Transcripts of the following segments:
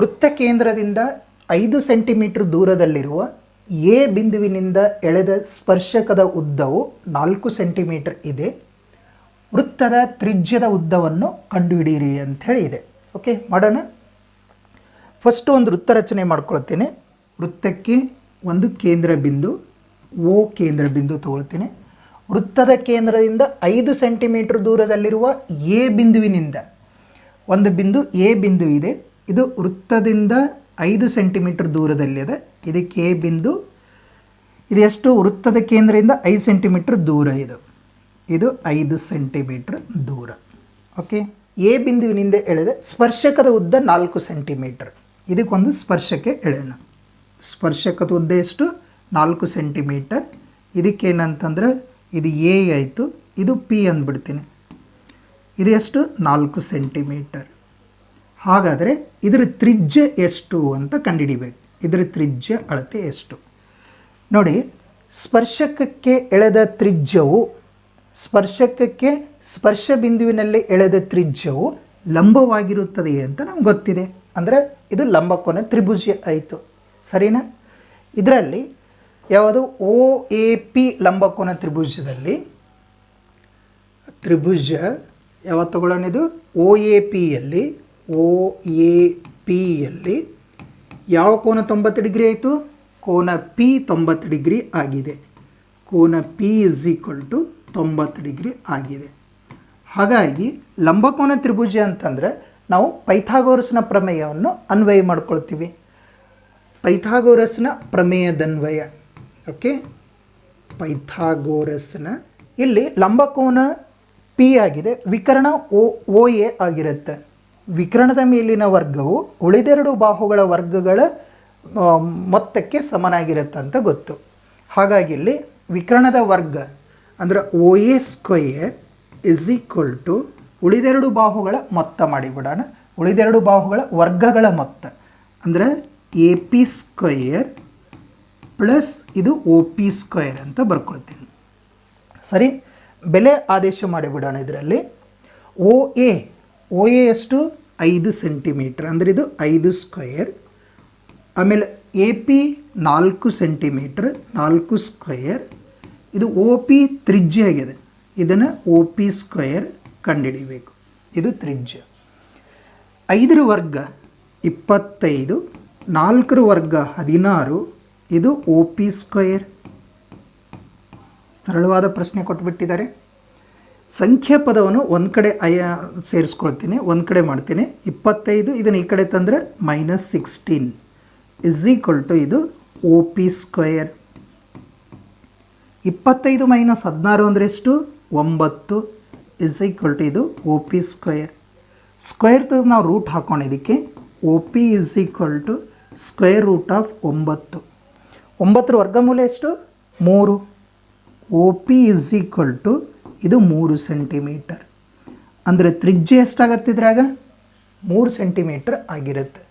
ವೃತ್ತ ಕೇಂದ್ರದಿಂದ ಐದು ಸೆಂಟಿಮೀಟರ್ ದೂರದಲ್ಲಿರುವ ಎ ಬಿಂದುವಿನಿಂದ ಎಳೆದ ಸ್ಪರ್ಶಕದ ಉದ್ದವು ನಾಲ್ಕು ಸೆಂಟಿಮೀಟರ್ ಇದೆ. ವೃತ್ತದ ತ್ರಿಜ್ಯದ ಉದ್ದವನ್ನು ಕಂಡುಹಿಡಿಯಿರಿ ಅಂಥೇಳಿ ಇದೆ. ಓಕೆ ಮಾಡೋಣ. ಫಸ್ಟು ಒಂದು ವೃತ್ತ ರಚನೆ ಮಾಡ್ಕೊಳ್ತೇನೆ. ವೃತ್ತಕ್ಕೆ ಒಂದು ಕೇಂದ್ರ ಬಿಂದು, ಓ ಕೇಂದ್ರ ಬಿಂದು ತೊಗೊಳ್ತೇನೆ. ವೃತ್ತದ ಕೇಂದ್ರದಿಂದ ಐದು ಸೆಂಟಿಮೀಟರ್ ದೂರದಲ್ಲಿರುವ ಎ ಬಿಂದುವಿನಿಂದ ಒಂದು ಬಿಂದು ಎ ಬಿಂದು ಇದೆ. ಇದು ವೃತ್ತದಿಂದ ಐದು ಸೆಂಟಿಮೀಟರ್ ದೂರದಲ್ಲಿದೆ. ಇದಕ್ಕೆ ಎ ಬಿಂದು, ಇದು ಎಷ್ಟು? ವೃತ್ತದ ಕೇಂದ್ರದಿಂದ ಐದು ಸೆಂಟಿಮೀಟರ್ ದೂರ ಇದು. ಇದು ಐದು ಸೆಂಟಿಮೀಟರ್ ದೂರ. ಓಕೆ? ಎ ಬಿಂದುವಿನಿಂದ ಎಳೆದ ಸ್ಪರ್ಶಕದ ಉದ್ದ ನಾಲ್ಕು ಸೆಂಟಿಮೀಟರ್. ಇದಕ್ಕೊಂದು ಸ್ಪರ್ಶಕ್ಕೆ ಎಳೆಯೋಣ. ಸ್ಪರ್ಶಕದ ಉದ್ದ ಎಷ್ಟು? ನಾಲ್ಕು ಸೆಂಟಿಮೀಟರ್. ಇದಕ್ಕೇನಂತಂದ್ರೆ ಇದು ಎ ಆಯಿತು, ಇದು ಪಿ ಅಂದ್ಬಿಡ್ತೀನಿ. ಇದು ಎಷ್ಟು? ನಾಲ್ಕು ಸೆಂಟಿಮೀಟರ್. ಹಾಗಾದರೆ ಇದರ ತ್ರಿಜ್ಯ ಎಷ್ಟು ಅಂತ ಕಂಡುಹಿಡಿಬೇಕು. ಇದರ ತ್ರಿಜ್ಯ ಅಳತೆ ಎಷ್ಟು? ನೋಡಿ, ಸ್ಪರ್ಶಕಕ್ಕೆ ಎಳೆದ ತ್ರಿಜ್ಯವು, ಸ್ಪರ್ಶಕಕ್ಕೆ ಸ್ಪರ್ಶ ಬಿಂದುವಿನಲ್ಲಿ ಎಳೆದ ತ್ರಿಜ್ಯವು ಲಂಬವಾಗಿರುತ್ತದೆ ಅಂತ ನಮ್ಗೆ ಗೊತ್ತಿದೆ. ಅಂದರೆ ಇದು ಲಂಬಕೋನ ತ್ರಿಭುಜ ಆಯಿತು. ಸರಿನಾ? ಇದರಲ್ಲಿ ಯಾವುದು? ಓ ಎ ಪಿ ಲಂಬಕೋನ ತ್ರಿಭುಜದಲ್ಲಿ. ತ್ರಿಭುಜ ಯಾವತ್ತು ತಗೊಳ್ಳೋಣ ಇದು? ಓ ಎ ಪಿಯಲ್ಲಿ ಓ ಎ ಪಿಯಲ್ಲಿ ಯಾವ ಕೋನ ತೊಂಬತ್ತು ಡಿಗ್ರಿ ಆಯಿತು? ಕೋನ ಪಿ ತೊಂಬತ್ತು ಡಿಗ್ರಿ ಆಗಿದೆ. ಕೋನ ಪಿ ಇಸ್ ಈಕ್ವಲ್ ಟು ತೊಂಬತ್ತು ಡಿಗ್ರಿ ಆಗಿದೆ. ಹಾಗಾಗಿ ಲಂಬಕೋನ ತ್ರಿಭುಜ ಅಂತಂದರೆ ನಾವು ಪೈಥಾಗೋರಸ್ನ ಪ್ರಮೇಯವನ್ನು ಅನ್ವಯ ಮಾಡ್ಕೊಳ್ತೀವಿ. ಪೈಥಾಗೋರಸ್ನ ಪ್ರಮೇಯದನ್ವಯ. ಓಕೆ? ಪೈಥಾಗೋರಸ್ನ. ಇಲ್ಲಿ ಲಂಬಕೋನ ಪಿ ಆಗಿದೆ. ವಿಕರಣ ಓ ಓ ಎ ಆಗಿರುತ್ತೆ. ವಿಕರ್ಣದ ಮೇಲಿನ ವರ್ಗವು ಉಳಿದೆರಡು ಬಾಹುಗಳ ವರ್ಗಗಳ ಮೊತ್ತಕ್ಕೆ ಸಮನಾಗಿರುತ್ತೆ ಅಂತ ಗೊತ್ತು. ಹಾಗಾಗಿ ಇಲ್ಲಿ ವಿಕರಣದ ವರ್ಗ ಅಂದರೆ O A square is equal to ಉಳಿದೆರಡು ಬಾಹುಗಳ ಮೊತ್ತ ಮಾಡಿಬಿಡೋಣ. ಉಳಿದೆರಡು ಬಾಹುಗಳ ವರ್ಗಗಳ ಮೊತ್ತ ಅಂದರೆ ಎ ಪಿ ಸ್ಕ್ವಯರ್ ಪ್ಲಸ್ ಇದು ಒ ಪಿ ಸ್ಕ್ವಯರ್ ಅಂತ ಬರ್ಕೊಳ್ತೀನಿ. ಸರಿ, ಬೆಲೆ ಆದೇಶ ಮಾಡಿಬಿಡೋಣ ಇದರಲ್ಲಿ. ಓ ಎ ಓ ಎ ಎಷ್ಟು? ಐದು ಸೆಂಟಿಮೀಟ್ರ್, ಅಂದರೆ ಇದು ಐದು ಸ್ಕ್ವಯರ್ ಆಮೇಲೆ ಎ ಪಿ ನಾಲ್ಕು ಸೆಂಟಿಮೀಟ್ರ್, ನಾಲ್ಕು ಸ್ಕ್ವಯರ್ ಇದು ಒ ಪಿ ತ್ರಿಜ್ಯ ಆಗಿದೆ. ಇದನ್ನು ಒ ಪಿ ಸ್ಕ್ವಯರ್ ಕಂಡುಹಿಡಿಬೇಕು. ಇದು ತ್ರಿಜ್ಯ. ಐದರ ವರ್ಗ ಇಪ್ಪತ್ತೈದು, ನಾಲ್ಕರ ವರ್ಗ ಹದಿನಾರು. ಇದು ಒ ಪಿ ಸ್ಕ್ವಯರ್ ಸರಳವಾದ ಪ್ರಶ್ನೆ ಕೊಟ್ಬಿಟ್ಟಿದ್ದಾರೆ. ಸಂಖ್ಯಾ ಪದವನ್ನು ಒಂದು ಕಡೆ ಅಯ ಸೇರಿಸ್ಕೊಳ್ತೀನಿ, ಒಂದು ಕಡೆ ಮಾಡ್ತೀನಿ. ಇಪ್ಪತ್ತೈದು, ಇದನ್ನು ಈ ಕಡೆ ತಂದರೆ minus sixteen is equal to ಇದು ಒ ಪಿ ಸ್ಕ್ವಯರ್ ಇಪ್ಪತ್ತೈದು ಮೈನಸ್ ಹದಿನಾರು ಅಂದರೆ ಎಷ್ಟು? ಒಂಬತ್ತು ಇಸ್ ಈಕ್ವಲ್ ಟು ಇದು ಒ ಪಿ ಸ್ಕ್ವಯರ್ ಸ್ಕ್ವೇರ್ ತೆಗೆದು ನಾವು root ಹಾಕೊಂಡಿದ್ದಕ್ಕೆ O P is equal to square root of ಒಂಬತ್ತು. ಒಂಬತ್ತರ ವರ್ಗಮೂಲ ಎಷ್ಟು? ಮೂರು. O P is equal to ಇದು ಮೂರು ಸೆಂಟಿಮೀಟರ್. ಅಂದರೆ ತ್ರಿಜ್ಯ ಎಷ್ಟಾಗತ್ತೆ ಇದ್ರಾಗ ಮೂರು ಸೆಂಟಿಮೀಟರ್ ಆಗಿರುತ್ತೆ.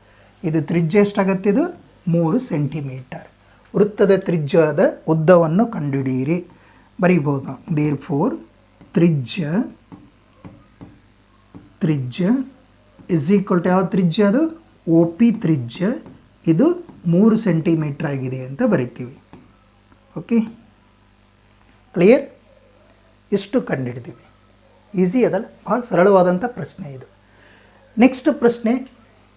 ಇದು ತ್ರಿಜ್ಯ ಎಷ್ಟಾಗತ್ತೆ ಇದು ಮೂರು ಸೆಂಟಿಮೀಟರ್. ವೃತ್ತದ ತ್ರಿಜ್ಯದ ಉದ್ದವನ್ನು ಕಂಡುಹಿಡಿಯಿರಿ. ಬರೀಬೋದು ದೇರ್ ಫೋರ್ ತ್ರಿಜ್ಯ ತ್ರಿಜ್ಯ ಇಸ್ ಈಕ್ವಲ್ ಟು ಯಾವ ತ್ರಿಜ್ಯ ಅದು? ಒ ಪಿ ತ್ರಿಜ್ಯ. ಇದು ಮೂರು ಸೆಂಟಿಮೀಟ್ರ್ ಆಗಿದೆ ಅಂತ ಬರಿತೀವಿ. ಓಕೆ ಕ್ಲಿಯರ್ ಇಷ್ಟು ಕಂಡುಹಿಡಿದೀವಿ? ಈಸಿ ಅದಲ್ಲ? ಭಾಳ ಸರಳವಾದಂಥ ಪ್ರಶ್ನೆ ಇದು. ನೆಕ್ಸ್ಟ್ ಪ್ರಶ್ನೆ,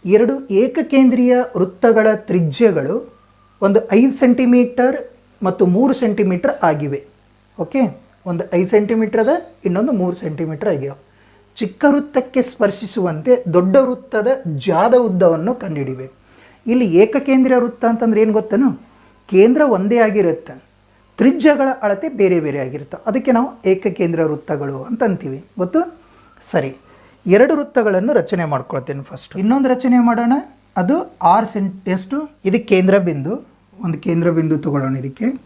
ಎರಡು ಏಕಕೇಂದ್ರೀಯ ವೃತ್ತಗಳ ತ್ರಿಜ್ಯಗಳು ಒಂದು ಐದು ಸೆಂಟಿಮೀಟರ್ ಮತ್ತು ಮೂರು ಸೆಂಟಿಮೀಟರ್ ಆಗಿವೆ. ಓಕೆ ಒಂದು ಐದು ಸೆಂಟಿಮೀಟರ್ ಅದ, ಇನ್ನೊಂದು ಮೂರು ಸೆಂಟಿಮೀಟರ್ ಆಗ್ಯಾವ ಚಿಕ್ಕ ವೃತ್ತಕ್ಕೆ ಸ್ಪರ್ಶಿಸುವಂತೆ ದೊಡ್ಡ ವೃತ್ತದ ಜಾದ ಉದ್ದವನ್ನು ಕಂಡುಹಿಡಿಬೇಕು. ಇಲ್ಲಿ ಏಕಕೇಂದ್ರೀಯ ವೃತ್ತ ಅಂತಂದ್ರೆ ಏನು ಗೊತ್ತೇನು? ಕೇಂದ್ರ ಒಂದೇ ಆಗಿರುತ್ತೆ. ತ್ರಿಜ್ಯಗಳ ಅಳತೆ ಬೇರೆ ಬೇರೆ ಆಗಿರುತ್ತೆ. ಅದಕ್ಕೆ ನಾವು ಏಕಕೇಂದ್ರ ವೃತ್ತಗಳು ಅಂತ ಅಂತೀವಿ ಗೊತ್ತು? ಸರಿ. ಎರಡು ವೃತ್ತಗಳನ್ನು ರಚನೆ ಮಾಡ್ಕೊಳ್ತೇನೆ ಫಸ್ಟ್ ಇನ್ನೊಂದು ರಚನೆ ಮಾಡೋಣ. ಅದು ಆರ್ ಸೆಂಟ್ ಎಷ್ಟು? ಇದು ಕೇಂದ್ರ ಬಿಂದು. ಒಂದು ಕೇಂದ್ರ ಬಿಂದು ತೊಗೊಳ್ಳೋಣ ಇದಕ್ಕೆ.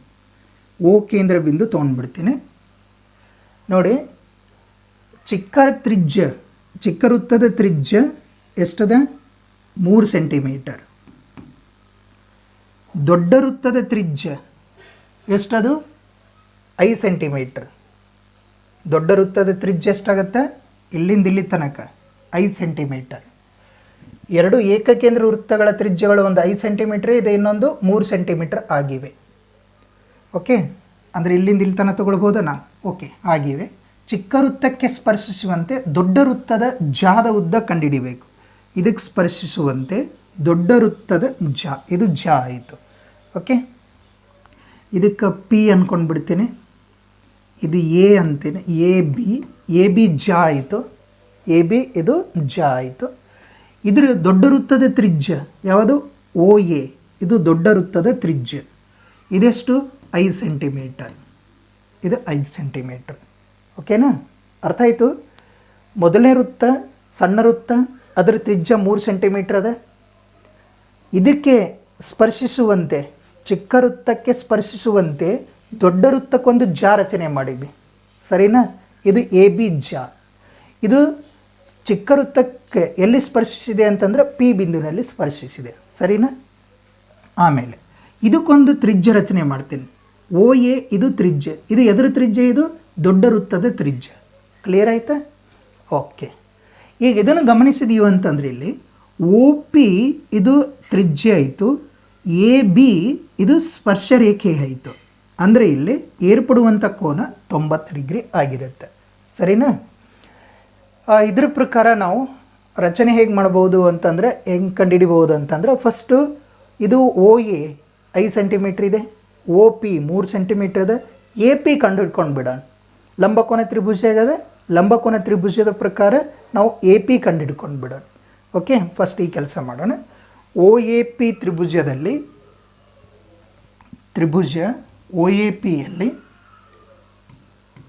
ಓ ಕೇಂದ್ರ ಬಿಂದು ತೊಗೊಂಡ್ಬಿಡ್ತೀನಿ. ನೋಡಿ, ಚಿಕ್ಕ ತ್ರಿಜ್ಯ, ಚಿಕ್ಕ ವೃತ್ತದ ತ್ರಿಜ್ಯ ಎಷ್ಟದ? ಮೂರು ಸೆಂಟಿಮೀಟರ್. ದೊಡ್ಡ ವೃತ್ತದ ತ್ರಿಜ್ಯ ಎಷ್ಟದು? ಐದು ಸೆಂಟಿಮೀಟ್ರ್. ದೊಡ್ಡ ವೃತ್ತದ ತ್ರಿಜ್ಯ ಎಷ್ಟಾಗತ್ತೆ? ಇಲ್ಲಿಂದ ಇಲ್ಲಿ ತನಕ ಐದು ಸೆಂಟಿಮೀಟರ್. ಎರಡು ಏಕಕೇಂದ್ರ ವೃತ್ತಗಳ ತ್ರಿಜ್ಯಗಳು ಒಂದು ಐದು ಸೆಂಟಿಮೀಟ್ರ್, ಇದೆ ಇನ್ನೊಂದು ಮೂರು ಸೆಂಟಿಮೀಟರ್ ಆಗಿವೆ. ಓಕೆ? ಅಂದರೆ ಇಲ್ಲಿಂದ ಇಲ್ಲಿ ತನಕ ತಗೊಳ್ಬೋದಾ ನಾ ಓಕೆ, ಆಗಿವೆ. ಚಿಕ್ಕ ವೃತ್ತಕ್ಕೆ ಸ್ಪರ್ಶಿಸುವಂತೆ ದೊಡ್ಡ ವೃತ್ತದ ಜಾದ ಉದ್ದ ಕಂಡುಹಿಡಿಬೇಕು ಇದಕ್ಕೆ ಸ್ಪರ್ಶಿಸುವಂತೆ ದೊಡ್ಡ ವೃತ್ತದ ಜಾ, ಇದು ಜಾ ಆಯಿತು. ಓಕೆ? ಇದಕ್ಕೆ ಪಿ ಅಂದ್ಕೊಂಡು ಬಿಡ್ತೀನಿ ಇದು ಎ ಅಂತೀನಿ. ಎ ಬಿ ಎ ಬಿ ಜ ಆಯಿತು. ಎ ಬಿ ಇದು ಜ ಆಯಿತು. ಇದ್ರ ದೊಡ್ಡ ವೃತ್ತದ ತ್ರಿಜ್ಯ ಯಾವುದು? ಓ ಎ ಇದು ದೊಡ್ಡ ವೃತ್ತದ ತ್ರಿಜ್ಯ. ಇದೆಷ್ಟು? ಐದು ಸೆಂಟಿಮೀಟರ್. ಇದು ಐದು ಸೆಂಟಿಮೀಟರ್. ಓಕೆನಾ? ಅರ್ಥ ಆಯಿತು? ಮೊದಲನೇ ವೃತ್ತ, ಸಣ್ಣ ವೃತ್ತ, ಅದರ ತ್ರಿಜ್ಯ ಮೂರು ಸೆಂಟಿಮೀಟ್ರ್ ಅದ. ಇದಕ್ಕೆ ಸ್ಪರ್ಶಿಸುವಂತೆ ಚಿಕ್ಕ ವೃತ್ತಕ್ಕೆ ಸ್ಪರ್ಶಿಸುವಂತೆ ದೊಡ್ಡ ವೃತ್ತಕ್ಕೊಂದು ಜಾ ರಚನೆ ಮಾಡಿದ್ವಿ. ಸರಿನಾ? ಇದು ಎ, ಬಿ, ಜಾ. ಇದು ಚಿಕ್ಕ ವೃತ್ತಕ್ಕೆ ಎಲ್ಲಿ ಸ್ಪರ್ಶಿಸಿದೆ ಅಂತಂದರೆ ಪಿ ಬಿಂದುವಿನಲ್ಲಿ ಸ್ಪರ್ಶಿಸಿದೆ. ಸರಿನಾ? ಆಮೇಲೆ ಇದಕ್ಕೊಂದು ತ್ರಿಜ್ಯ ರಚನೆ ಮಾಡ್ತೀನಿ. ಓ, ಎ, ಇದು ತ್ರಿಜ್ಯ. ಇದು ಎದುರು ತ್ರಿಜ್ಯ, ಇದು ದೊಡ್ಡ ವೃತ್ತದ ತ್ರಿಜ್ಯ. ಕ್ಲಿಯರ್ ಆಯಿತಾ? ಓಕೆ ಈಗ ಇದನ್ನು ಗಮನಿಸಿದೀವಿ ಅಂತಂದ್ರೆ ಇಲ್ಲಿ ಓ, ಪಿ ಇದು ತ್ರಿಜ್ಯ ಆಯಿತು. ಎ ಬಿ ಇದು ಸ್ಪರ್ಶ ರೇಖೆ ಆಯಿತು ಅಂದರೆ ಇಲ್ಲಿ ಏರ್ಪಡುವಂಥ ಕೋನ ತೊಂಬತ್ತು ಡಿಗ್ರಿ ಆಗಿರುತ್ತೆ. ಸರಿನಾ? ಇದ್ರ ಪ್ರಕಾರ ನಾವು ರಚನೆ ಹೇಗೆ ಮಾಡ್ಬೋದು ಅಂತಂದರೆ ಹೆಂಗೆ ಕಂಡುಹಿಡಿಬೋದು ಅಂತಂದರೆ ಫಸ್ಟು ಇದು ಓ ಎ ಐದು ಸೆಂಟಿಮೀಟ್ರ್ ಇದೆ, ಓ ಪಿ ಮೂರು ಸೆಂಟಿಮೀಟ್ರ್ ಇದೆ, ಎ ಪಿ ಕಂಡು ಹಿಡ್ಕೊಂಡು ಬಿಡೋಣ ಲಂಬಕೋನ ತ್ರಿಭುಜ ಇದೆ ಲಂಬಕೋನ ತ್ರಿಭುಜದ ಪ್ರಕಾರ ನಾವು ಎ ಪಿ ಕಂಡು ಹಿಡ್ಕೊಂಡು ಬಿಡೋಣ. ಓಕೆ ಫಸ್ಟ್ ಈ ಕೆಲಸ ಮಾಡೋಣ. ಓ ಎ ಪಿ ತ್ರಿಭುಜದಲ್ಲಿ, ತ್ರಿಭುಜ ಒ ಎ ಪಿಯಲ್ಲಿ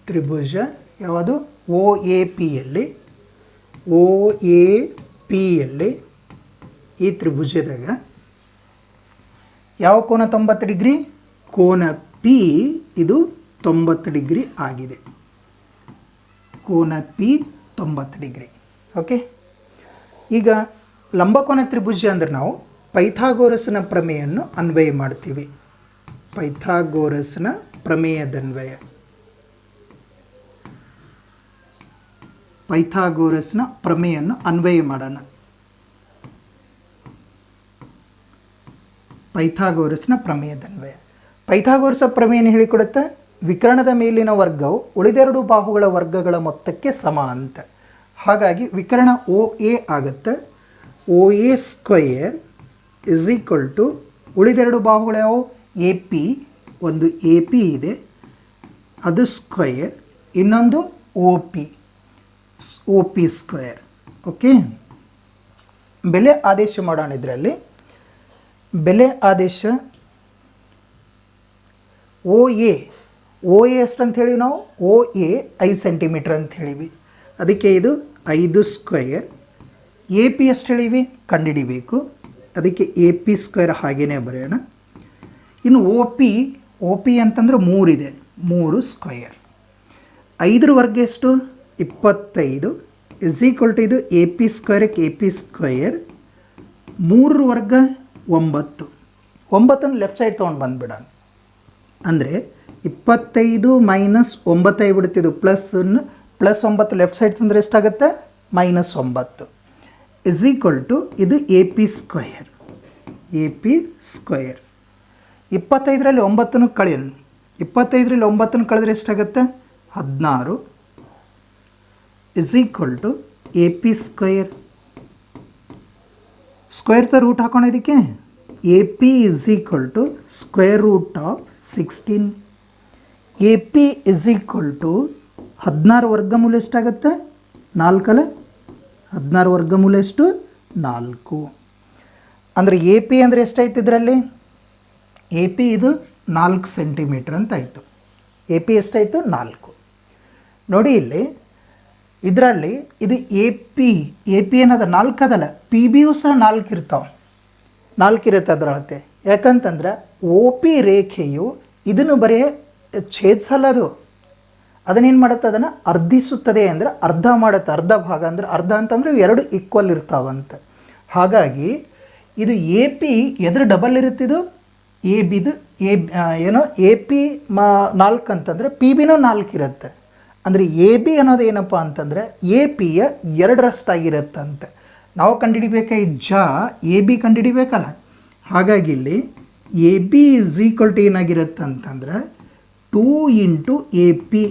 ತ್ರಿಭುಜ ಯಾವುದು? ಒ ಎ ಪಿಯಲ್ಲಿ ಒ ಎ ಪಿಯಲ್ಲಿ ಈ ತ್ರಿಭುಜದಾಗ ಯಾವ ಕೋನ ತೊಂಬತ್ತು ಡಿಗ್ರಿ? ಕೋನ ಪಿ ಇದು ತೊಂಬತ್ತು ಡಿಗ್ರಿ ಆಗಿದೆ. ಕೋನ ಪಿ ತೊಂಬತ್ತು ಡಿಗ್ರಿ. ಓಕೆ ಈಗ ಲಂಬಕೋನ ತ್ರಿಭುಜ ಅಂದ್ರೆ ನಾವು ಪೈಥಾಗೋರಸ್ನ ಪ್ರಮೇಯನ್ನು ಅನ್ವಯ ಮಾಡ್ತೀವಿ. ಪೈಥಾಗೋರಸ್ನ ಪ್ರಮೇಯದನ್ವಯ. ಪೈಥಾಗೋರಸ್ನ ಪ್ರಮೇಯನ್ನು ಅನ್ವಯ ಮಾಡೋಣ. ಪೈಥಾಗೋರಸ್ನ ಪ್ರಮೇಯದನ್ವಯ. ಪೈಥಾಗೋರಸ ಪ್ರಮೇಯನ ಹೇಳಿಕೊಡುತ್ತೆ? ವಿಕರಣದ ಮೇಲಿನ ವರ್ಗವು ಉಳಿದೆರಡು ಬಾಹುಗಳ ವರ್ಗಗಳ ಮೊತ್ತಕ್ಕೆ ಸಮ ಅಂತ. ಹಾಗಾಗಿ ವಿಕರಣ ಓ ಎ ಆಗುತ್ತೆ. O A square is equal to ಉಳಿದೆರಡು ಬಾಹುಗಳು ಯಾವುವು? ಎ ಪಿ ಒಂದು ಎ ಪಿ ಇದೆ. ಅದು ಸ್ಕ್ವಯರ್ ಇನ್ನೊಂದು O P O P square okay ಬೆಲೆ ಆದೇಶ ಮಾಡೋಣ ಇದರಲ್ಲಿ. ಬೆಲೆ ಆದೇಶ ಓ ಎ ಓ ಎ ಎಷ್ಟು ಅಂತ ಹೇಳಿ ನಾವು? ಓ ಎ ಐದು ಸೆಂಟಿಮೀಟ್ರ್ ಅಂತ ಹೇಳಿವಿ. ಅದಕ್ಕೆ ಇದು ಐದು ಸ್ಕ್ವೇರ್ ಎ ಪಿ ಎಷ್ಟು ಹೇಳಿವಿ ಕಂಡುಹಿಡಿಬೇಕು ಅದಕ್ಕೆ ಎ ಪಿ ಸ್ಕ್ವೇರ್ ಹಾಗೇನೇ ಬರೆಯೋಣ. ಇನ್ನು ಓ ಪಿ ಓ ಪಿ ಅಂತಂದ್ರೆ ಮೂರಿದೆ. ಮೂರು ಸ್ಕ್ವಯರ್ ಐದರ ವರ್ಗ ಎಷ್ಟು? ಇಪ್ಪತ್ತೈದು. ಇಸ್ ಈಕ್ವಲ್ ಟು ಇದು ಎ ಪಿ ಸ್ಕ್ವೇರಕ್ಕೆ ಎ ಪಿ ಸ್ಕ್ವಯರ್ ಮೂರರ ವರ್ಗ ಒಂಬತ್ತು. ಒಂಬತ್ತನ್ನು ಲೆಫ್ಟ್ ಸೈಡ್ ತೊಗೊಂಡು ಬಂದುಬಿಡೋಣ. ಅಂದರೆ ಇಪ್ಪತ್ತೈದು ಮೈನಸ್ ಒಂಬತ್ತೈ ಬಿಡುತ್ತಿದ್ದು ಪ್ಲಸ್ ಪ್ಲಸ್ ಒಂಬತ್ತು ಲೆಫ್ಟ್ ಸೈಡ್ ತಂದರೆ ಎಷ್ಟಾಗುತ್ತೆ? ಮೈನಸ್ ಒಂಬತ್ತು. ಇಸ್ ಈಕ್ವಲ್ ಟು ಇದು A P square A P square ಇಪ್ಪತ್ತೈದರಲ್ಲಿ ಒಂಬತ್ತನ್ನು ಕಳೆಯೋಣ ಇಪ್ಪತ್ತೈದರಲ್ಲಿ ಒಂಬತ್ತನ್ನು ಕಳೆದ್ರೆ ಎಷ್ಟಾಗುತ್ತೆ? ಹದಿನಾರು. Is equal to A P square square ತ ರೂಟ್ ಹಾಕೋಣ ಇದಕ್ಕೆ. A P is equal to square root of sixteen A P is equal to ಹದಿನಾರು ವರ್ಗಮೂಲ ಎಷ್ಟಾಗುತ್ತೆ? ನಾಲ್ಕಲ್ಲ? ಹದಿನಾರು ವರ್ಗಮೂಲ ಎಷ್ಟು? ನಾಲ್ಕು. ಅಂದರೆ ಎ ಪಿ ಅಂದರೆ ಎಷ್ಟಾಯ್ತು ಇದರಲ್ಲಿ? ಎ ಪಿ ಇದು ನಾಲ್ಕು ಸೆಂಟಿಮೀಟ್ರ್ ಅಂತ ಆಯಿತು. ಎ ಪಿ ಎಷ್ಟಾಯಿತು? ನಾಲ್ಕು. ನೋಡಿ ಇಲ್ಲಿ, ಇದರಲ್ಲಿ ಇದು ಎ ಪಿ ಎ ಪಿ ಏನದ ನಾಲ್ಕು ಅದಲ್ಲ ಪಿ ಬಿಯು ಸಹ ನಾಲ್ಕು ಇರ್ತಾವೆ. ನಾಲ್ಕು ಇರುತ್ತೆ ಅದರೊಳಗೆ. ಯಾಕಂತಂದ್ರೆ ಓ ಪಿ ರೇಖೆಯು ಇದನ್ನು ಬರೀ ಛೇದಿಸಲ್ಲ ಅದು. ಅದನ್ನೇನು ಮಾಡುತ್ತೆ? ಅದನ್ನು ಅರ್ಧಿಸುತ್ತದೆ ಅಂದರೆ ಅರ್ಧ ಮಾಡುತ್ತೆ. ಅರ್ಧ ಭಾಗ ಅಂದರೆ ಅರ್ಧ ಅಂತಂದರೆ ಎರಡು ಈಕ್ವಲ್ ಇರ್ತಾವಂತೆ. ಹಾಗಾಗಿ ಇದು ಎ ಪಿ ಎದ್ರ ಡಬಲ್ ಇರುತ್ತಿದು ಎ ಬಿದು ಎ ಏನೋ ಎ ಪಿ ಮಾ, ನಾಲ್ಕು ಅಂತಂದರೆ ಪಿ ಬಿನೂ ನಾಲ್ಕು ಇರುತ್ತೆ. ಅಂದರೆ ಎ ಬಿ ಅನ್ನೋದು ಏನಪ್ಪ ಅಂತಂದರೆ ಎ ಪಿಯ ಎರಡರಷ್ಟಾಗಿರುತ್ತಂತೆ. ನಾವು ಕಂಡುಹಿಡಿಬೇಕಾ ಈ ಜ ಎ ಬಿ ಕಂಡುಹಿಡಿಬೇಕಲ್ಲ ಹಾಗಾಗಿ ಇಲ್ಲಿ A B is equal to ಏನಾಗಿರುತ್ತೆ ಅಂತಂದ್ರೆ ಟೂ ಇಂಟು ಎ ಪಿ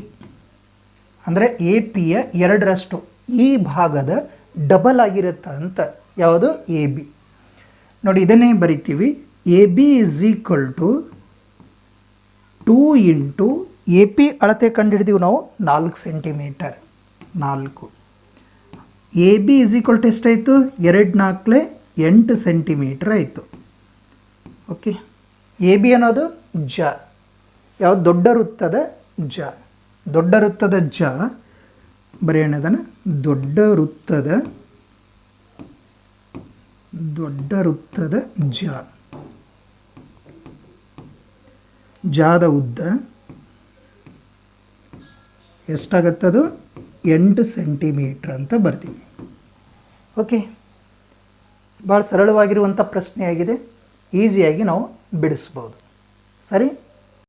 ಅಂದರೆ ಎ ಪಿಯ ಎರಡರಷ್ಟು ಈ ಭಾಗದ ಡಬಲ್ ಆಗಿರುತ್ತೆ ಅಂತ. ಯಾವುದು? ಎ ಬಿ ನೋಡಿ, ಇದನ್ನೇ ಬರಿತೀವಿ. A B is equal to two into A P ಅಳತೆ ಕಂಡುಹಿಡಿದೀವಿ ನಾವು? ನಾಲ್ಕು ಸೆಂಟಿಮೀಟರ್ ನಾಲ್ಕು. A B is equal to ಎಷ್ಟಾಯಿತು? ಎರಡು ನಾಲ್ಕಲೆ ಎಂಟು ಸೆಂಟಿಮೀಟ್ರ್ ಆಯಿತು. ಓಕೆ ಎ ಬಿ ಅನ್ನೋದು ಜ. ಯಾವುದು? ದೊಡ್ಡ ವೃತ್ತದ ಜ. ದೊಡ್ಡ ವೃತ್ತದ ಜ ಬರೆಯೋಣ ಅದನ್ನು ದೊಡ್ಡ ವೃತ್ತದ ದೊಡ್ಡ ವೃತ್ತದ ಜ. ಜಾದ ಉದ್ದ ಎಷ್ಟಾಗತ್ತದು ಎಂಟು ಸೆಂಟಿಮೀಟ್ರ್ ಅಂತ ಬರ್ತೀವಿ ಓಕೆ. ಭಾಳ ಸರಳವಾಗಿರುವಂಥ ಪ್ರಶ್ನೆಯಾಗಿದೆ. ಈಸಿಯಾಗಿ ನಾವು ಬಿಡಿಸ್ಬೋದು. ಸರಿ?